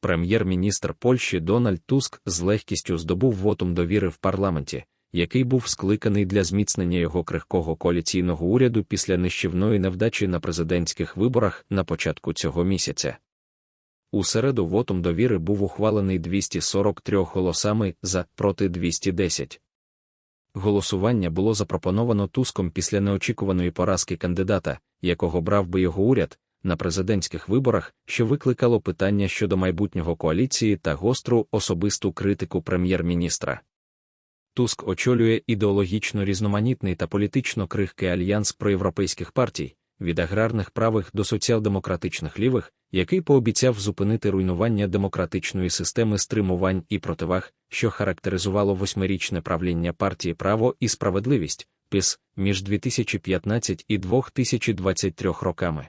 Прем'єр-міністр Польщі Дональд Туск з легкістю здобув вотум довіри в парламенті, який був скликаний для зміцнення його крихкого коаліційного уряду після нищівної невдачі на президентських виборах на початку цього місяця. У середу вотум довіри був ухвалений 243 голосами за проти 210. Голосування було запропоновано Туском після неочікуваної поразки кандидата, якого брав би його уряд, на президентських виборах, що викликало питання щодо майбутнього коаліції та гостру особисту критику прем'єр-міністра. Туск очолює ідеологічно різноманітний та політично крихкий альянс проєвропейських партій, від аграрних правих до соціал-демократичних лівих, який пообіцяв зупинити руйнування демократичної системи стримувань і противаг, що характеризувало восьмирічне правління партії Право і справедливість ПІС між 2015 і 2023 роками.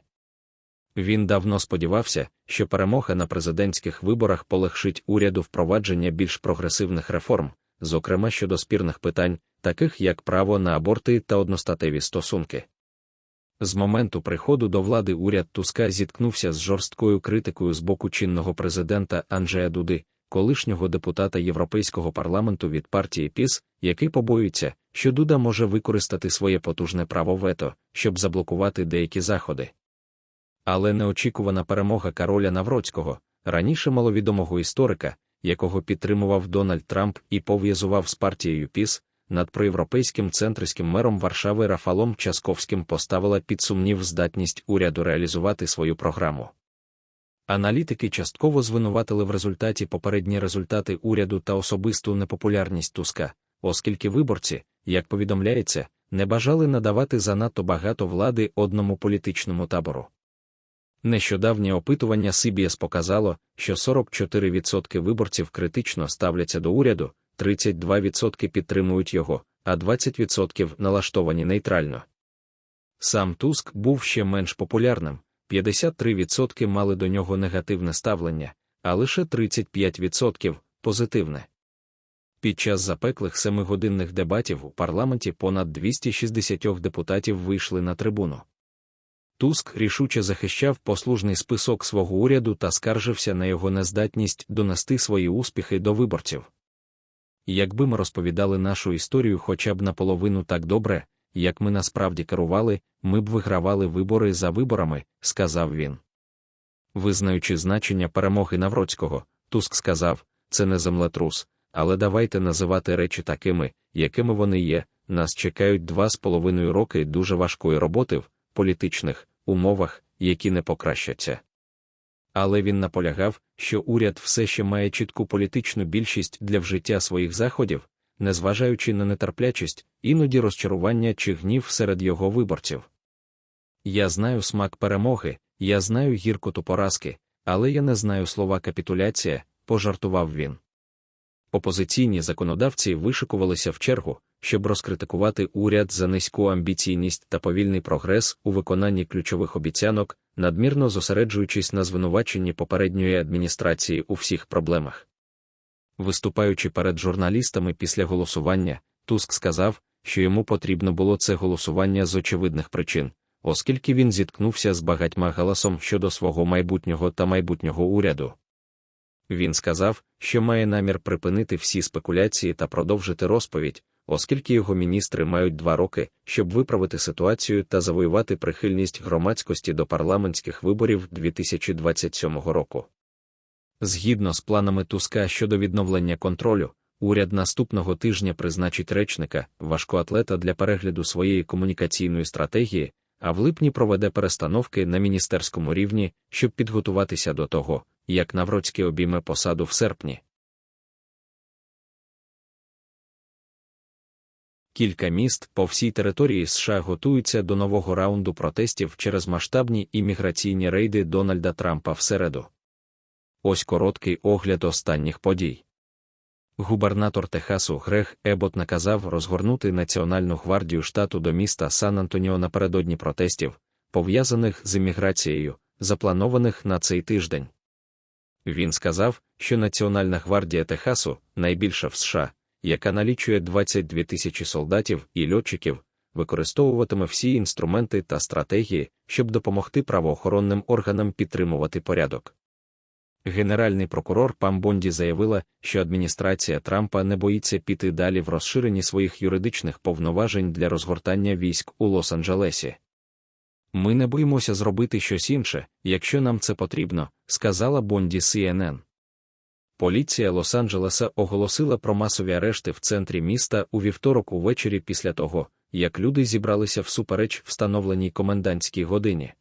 Він давно сподівався, що перемога на президентських виборах полегшить уряду впровадження більш прогресивних реформ, зокрема щодо спірних питань, таких як право на аборти та одностатеві стосунки. З моменту приходу до влади уряд Туска зіткнувся з жорсткою критикою з боку чинного президента Анджея Дуди, колишнього депутата Європейського парламенту від партії ПІС, який побоюється, що Дуда може використати своє потужне право вето, щоб заблокувати деякі заходи. Але неочікувана перемога Кароля Навроцького, раніше маловідомого історика, якого підтримував Дональд Трамп і пов'язував з партією ПІС, над проєвропейським центриським мером Варшави Рафалом Часковським поставила під сумнів здатність уряду реалізувати свою програму. Аналітики частково звинуватили в результаті попередні результати уряду та особисту непопулярність Туска, оскільки виборці, як повідомляється, не бажали надавати занадто багато влади одному політичному табору. Нещодавнє опитування CBS показало, що 44% виборців критично ставляться до уряду, 32% підтримують його, а 20% налаштовані нейтрально. Сам Туск був ще менш популярним, 53% мали до нього негативне ставлення, а лише 35% позитивне. Під час запеклих семигодинних дебатів у парламенті понад 260 депутатів вийшли на трибуну. Туск рішуче захищав послужний список свого уряду та скаржився на його нездатність донести свої успіхи до виборців. Якби ми розповідали нашу історію хоча б наполовину так добре, як ми насправді керували, ми б вигравали вибори за виборами, сказав він. Визнаючи значення перемоги Навроцького, Туск сказав, це не землетрус, але давайте називати речі такими, якими вони є. Нас чекають два з половиною роки дуже важкої роботи в політичних умовах, які не покращаться. Але він наполягав, що уряд все ще має чітку політичну більшість для вжиття своїх заходів, незважаючи на нетерплячість, іноді розчарування чи гнів серед його виборців. Я знаю смак перемоги, я знаю гіркоту поразки, але я не знаю слова капітуляція, пожартував він. Опозиційні законодавці вишикувалися в чергу, щоб розкритикувати уряд за низьку амбіційність та повільний прогрес у виконанні ключових обіцянок, надмірно зосереджуючись на звинуваченні попередньої адміністрації у всіх проблемах. Виступаючи перед журналістами після голосування, Туск сказав, що йому потрібно було це голосування з очевидних причин, оскільки він зіткнувся з багатьма галасом щодо свого майбутнього та майбутнього уряду. Він сказав, що має намір припинити всі спекуляції та продовжити розповідь, оскільки його міністри мають два роки, щоб виправити ситуацію та завоювати прихильність громадськості до парламентських виборів 2027 року. Згідно з планами Туска щодо відновлення контролю, уряд наступного тижня призначить речника, важкоатлета для перегляду своєї комунікаційної стратегії, а в липні проведе перестановки на міністерському рівні, щоб підготуватися до того, як Навроцький обійме посаду в серпні. Кілька міст по всій території США готуються до нового раунду протестів через масштабні імміграційні рейди Дональда Трампа всереду. Ось короткий огляд останніх подій. Губернатор Техасу Грег Ебот наказав розгорнути Національну гвардію штату до міста Сан Антоніо напередодні протестів, пов'язаних з імміграцією, запланованих на цей тиждень. Він сказав, що Національна гвардія Техасу, найбільша в США, яка налічує 22 тисячі солдатів і льотчиків, використовуватиме всі інструменти та стратегії, щоб допомогти правоохоронним органам підтримувати порядок. Генеральний прокурор Пам Бонді заявила, що адміністрація Трампа не боїться піти далі в розширенні своїх юридичних повноважень для розгортання військ у Лос-Анджелесі. Ми не боїмося зробити щось інше, якщо нам це потрібно, сказала Бонді CNN. Поліція Лос-Анджелеса оголосила про масові арешти в центрі міста у вівторок увечері після того, як люди зібралися всупереч встановленій комендантській годині.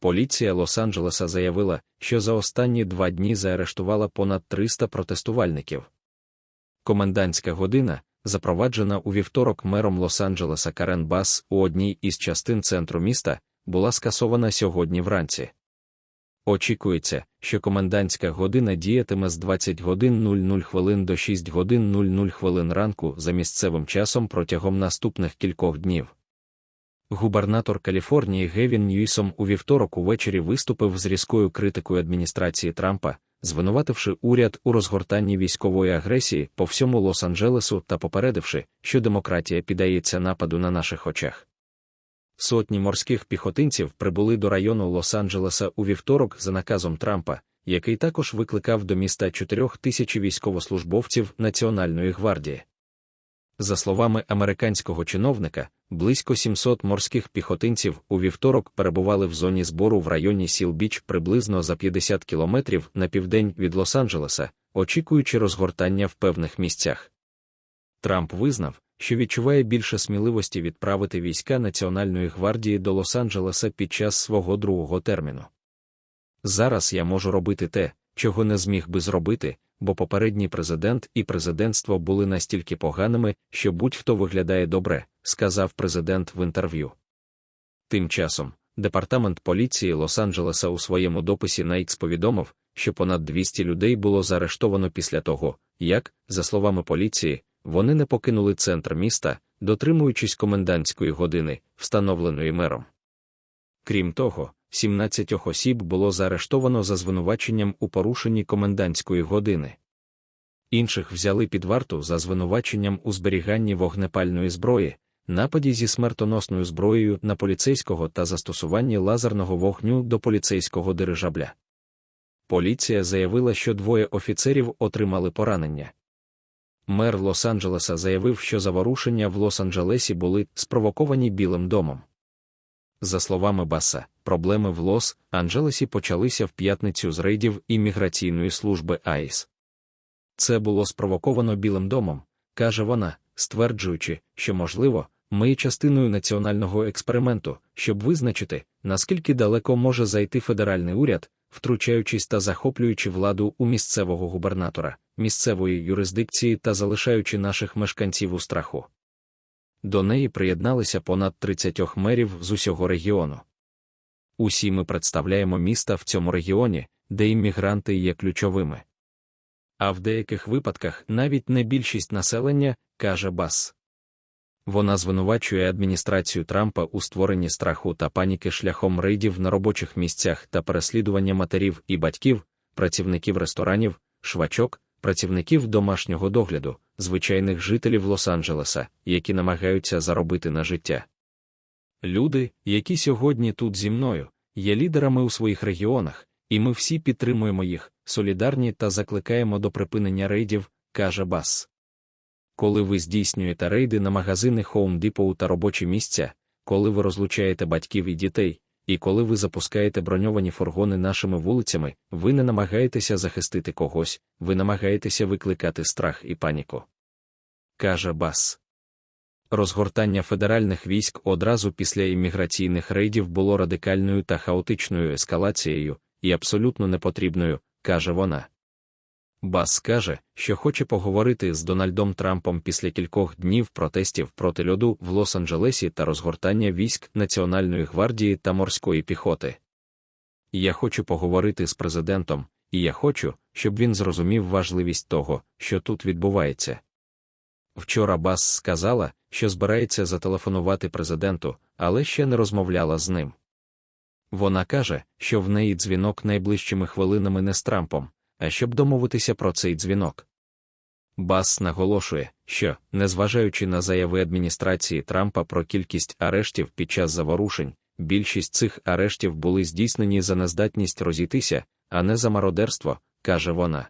Поліція Лос-Анджелеса заявила, що за останні два дні заарештувала понад 300 протестувальників. Комендантська година, запроваджена у вівторок мером Лос-Анджелеса Карен Бас у одній із частин центру міста, була скасована сьогодні вранці. Очікується, що комендантська година діятиме з 20 годин 00 хвилин до 6 годин 00 хвилин ранку за місцевим часом протягом наступних кількох днів. Губернатор Каліфорнії Гевін Ньюісом у вівторок увечері виступив з різкою критикою адміністрації Трампа, звинувативши уряд у розгортанні військової агресії по всьому Лос-Анджелесу та попередивши, що демократія піддається нападу на наших очах. Сотні морських піхотинців прибули до району Лос-Анджелеса у вівторок за наказом Трампа, який також викликав до міста 4 тисячі військовослужбовців Національної гвардії. За словами американського чиновника, близько 700 морських піхотинців у вівторок перебували в зоні збору в районі Сіл-Біч приблизно за 50 кілометрів на південь від Лос-Анджелеса, очікуючи розгортання в певних місцях. Трамп визнав, що відчуває більше сміливості відправити війська Національної гвардії до Лос-Анджелеса під час свого другого терміну. Зараз я можу робити те, чого не зміг би зробити, бо попередній президент і президентство були настільки поганими, що будь-хто виглядає добре, сказав президент в інтерв'ю. Тим часом, департамент поліції Лос-Анджелеса у своєму дописі на X повідомив, що понад 200 людей було заарештовано після того, як, за словами поліції, вони не покинули центр міста, дотримуючись комендантської години, встановленої мером. Крім того, 17 осіб було заарештовано за звинуваченням у порушенні комендантської години. Інших взяли під варту за звинуваченням у зберіганні вогнепальної зброї, нападі зі смертоносною зброєю на поліцейського та застосуванні лазерного вогню до поліцейського дирижабля. Поліція заявила, що двоє офіцерів отримали поранення. Мер Лос-Анджелеса заявив, що заворушення в Лос-Анджелесі були спровоковані Білим домом. За словами Баса, проблеми в Лос-Анджелесі почалися в п'ятницю з рейдів імміграційної служби АІС. Це було спровоковано Білим домом, каже вона, стверджуючи, що, можливо, ми є частиною національного експерименту, щоб визначити, наскільки далеко може зайти федеральний уряд, втручаючись та захоплюючи владу у місцевого губернатора, місцевої юрисдикції та залишаючи наших мешканців у страху. До неї приєдналися понад 30 мерів з усього регіону. Усі ми представляємо міста в цьому регіоні, де іммігранти є ключовими. А в деяких випадках навіть не більшість населення, каже Бас. Вона звинувачує адміністрацію Трампа у створенні страху та паніки шляхом рейдів на робочих місцях та переслідування матерів і батьків, працівників ресторанів, швачок, працівників домашнього догляду, звичайних жителів Лос-Анджелеса, які намагаються заробити на життя. Люди, які сьогодні тут зі мною, є лідерами у своїх регіонах, і ми всі підтримуємо їх, солідарні та закликаємо до припинення рейдів, каже Бас. Коли ви здійснюєте рейди на магазини Home Depot та робочі місця, коли ви розлучаєте батьків і дітей, і коли ви запускаєте броньовані фургони нашими вулицями, ви не намагаєтеся захистити когось, ви намагаєтеся викликати страх і паніку. Каже Бас. Розгортання федеральних військ одразу після імміграційних рейдів було радикальною та хаотичною ескалацією і абсолютно непотрібною, каже вона. Бас каже, що хоче поговорити з Дональдом Трампом після кількох днів протестів проти льоду в Лос-Анджелесі та розгортання військ Національної гвардії та морської піхоти. Я хочу поговорити з президентом, і я хочу, щоб він зрозумів важливість того, що тут відбувається. Вчора Бас сказала, що збирається зателефонувати президенту, але ще не розмовляла з ним. Вона каже, що в неї дзвінок найближчими хвилинами не з Трампом, а щоб домовитися про цей дзвінок. Бас наголошує, що, незважаючи на заяви адміністрації Трампа про кількість арештів під час заворушень, більшість цих арештів були здійснені за нездатність розійтися, а не за мародерство, каже вона.